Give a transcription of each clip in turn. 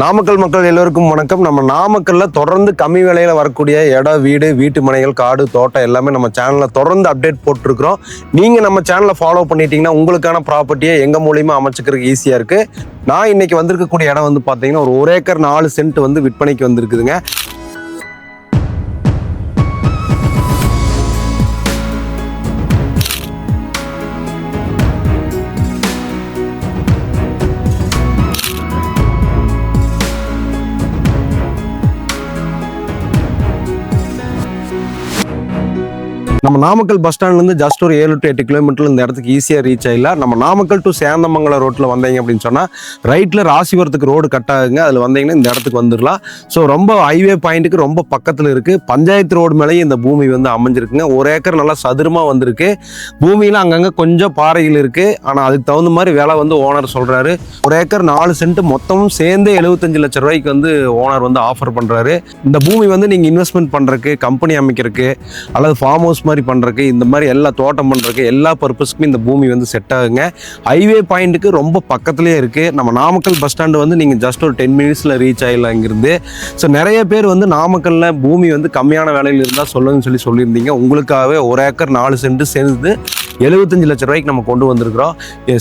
நாமக்கல் மக்கள் எல்லோருக்கும் வணக்கம். நம்ம நாமக்கல்ல தொடர்ந்து கம்மி விலையில வரக்கூடிய இடம் வீடு வீட்டு மனைகள் காடு தோட்டம் எல்லாமே நம்ம சேனல்ல தொடர்ந்து அப்டேட் போட்டிருக்கிறோம். நீங்க நம்ம சேனலை ஃபாலோ பண்ணிட்டீங்கன்னா உங்களுக்கான ப்ராப்பர்ட்டியை எங்க மூலியமா அமைச்சுக்கிறதுக்கு ஈஸியா இருக்கு. நான் இன்னைக்கு வந்திருக்கக்கூடிய இடம் வந்து பாத்தீங்கன்னா ஒரு ஒரு ஏக்கர் நாலு சென்ட் வந்து விற்பனைக்கு வந்திருக்குதுங்க. நம்ம நாமக்கல் பஸ் ஸ்டாண்ட்லேருந்து ஜஸ்ட் ஒரு ஏழு டு எட்டு கிலோமீட்டர் இந்த இடத்துக்கு ஈஸியாக ரீச் ஆகிடலாம் நம்ம நாமக்கல் டு சேந்தமங்கலம் ரோட்டில் வந்தீங்க அப்படின்னு சொன்னால் ரைட்டில் ராசிபுரத்துக்கு ரோடு கட் ஆகுங்க. அதில் வந்தீங்கன்னா இந்த இடத்துக்கு வந்துடலாம் ஸோ ரொம்ப ஹைவே பாயிண்ட்டுக்கு ரொம்ப பக்கத்தில் இருக்குது பஞ்சாயத்து ரோடு மேலேயும் இந்த பூமி வந்து அமைஞ்சிருக்குங்க. ஒரு ஏக்கர் நல்லா சதுரமாக வந்திருக்கு. பூமியில் அங்கங்கே கொஞ்சம் பாறைகள் இருக்குது ஆனால் அதுக்கு தகுந்த மாதிரி விலை வந்து ஓனர் சொல்கிறாரு ஒரு ஏக்கர் நாலு சென்ட் மொத்தமும் சேர்ந்தே எழுபத்தஞ்சு லட்சம் ரூபாய்க்கு வந்து ஓனர் வந்து ஆஃபர் பண்ணுறாரு இந்த பூமி வந்து நீங்கள் இன்வெஸ்ட்மெண்ட் பண்ணுறக்கு கம்பெனி அமைக்கிறதுக்கு அல்லது ஃபார்ம் ஹவுஸ் மாதிரி பண்ணுறதுக்கு இந்த மாதிரி எல்லா தோட்டம் பண்ணுறதுக்கு எல்லா பர்பஸ்க்குமே இந்த பூமி வந்து செட் ஆகுங்க. ஹைவே பாயிண்ட்டுக்கு ரொம்ப பக்கத்துலேயே இருக்குது நம்ம நாமக்கல் பஸ் ஸ்டாண்டு வந்து நீங்கள் ஜஸ்ட் ஒரு டென் மினிட்ஸில் ரீச் ஆகிடலாம் இங்கிருந்து. ஸோ நிறைய பேர் வந்து நாமக்கல்லில் பூமி வந்து கம்மியான வேலையில் இருந்தால் சொல்லுங்கன்னு சொல்லி சொல்லியிருந்தீங்க. உங்களுக்காகவே ஒரு ஏக்கர் நாலு சென்ட் சேர்ந்து எழுபத்தஞ்சு லட்ச ரூபாய்க்கு நம்ம கொண்டு வந்திருக்கிறோம்.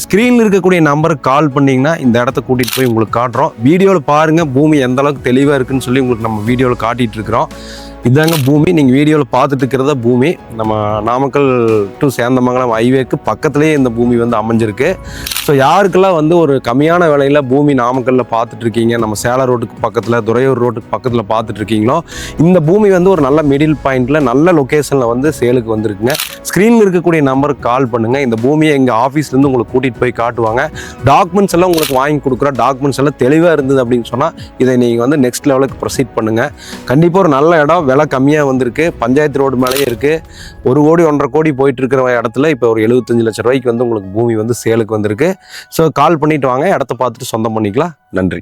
ஸ்க்ரீனில் இருக்கக்கூடிய நம்பருக்கு கால் பண்ணிங்கன்னா இந்த இடத்த கூட்டிகிட்டு போய் உங்களுக்கு காட்டுறோம். வீடியோவில் பாருங்கள் பூமி எந்த அளவுக்கு தெளிவாக இருக்குன்னு சொல்லி உங்களுக்கு நம்ம வீடியோவில் காட்டிகிட்டு இருக்கிறோம். இதாங்க பூமி. நீங்கள் வீடியோவில் பார்த்துட்டு இருக்கிறத பூமி. நம்ம நாமக்கல் டு சேந்தமங்கலம் ஹைவேக்கு பக்கத்துலேயே இந்த பூமி வந்து அமைஞ்சிருக்கு. ஸோ யாருக்கெல்லாம் வந்து ஒரு கம்மியான விலையில் பூமி நாமக்கல்லில் பார்த்துட்டு இருக்கீங்க நம்ம சேலம் ரோட்டுக்கு பக்கத்தில் துறையூர் ரோட்டுக்கு பக்கத்தில் பார்த்துட்டு இருக்கீங்களோ இந்த பூமி வந்து ஒரு நல்ல மிடில் பாயிண்டில் நல்ல லொக்கேஷனில் வந்து சேலுக்கு வந்திருக்குங்க. ஸ்க்ரீனில் இருக்கக்கூடிய நம்பருக்கு கால் பண்ணுங்கள் இந்த பூமியை எங்கள் ஆஃபீஸ்லேருந்து உங்களுக்கு கூட்டிகிட்டு போய் காட்டுவாங்க. டாக்குமெண்ட்ஸ் எல்லாம் உங்களுக்கு வாங்கி கொடுக்குற டாக்குமெண்ட்ஸ் எல்லாம் தெளிவாக இருந்தது அப்படின்னு சொன்னால் இதை நீங்கள் வந்து நெக்ஸ்ட் லெவலுக்கு ப்ரொசீட் பண்ணுங்கள் கண்டிப்பாக ஒரு நல்ல இடம். விலை கம்மியாக வந்திருக்கு. பஞ்சாயத்து ரோடு மேலேயே இருக்குது ஒரு கோடி ஒன்றரை கோடி போயிட்டு இருக்கிற இடத்துல இப்போ ஒரு எழுபத்தஞ்சு லட்ச ரூபாய்க்கு வந்து உங்களுக்கு பூமி வந்து சேலுக்கு வந்திருக்கு. ஸோ கால் பண்ணிட்டு வாங்க. இடத்த பார்த்துட்டு சொந்தம் பண்ணிக்கலாம். நன்றி.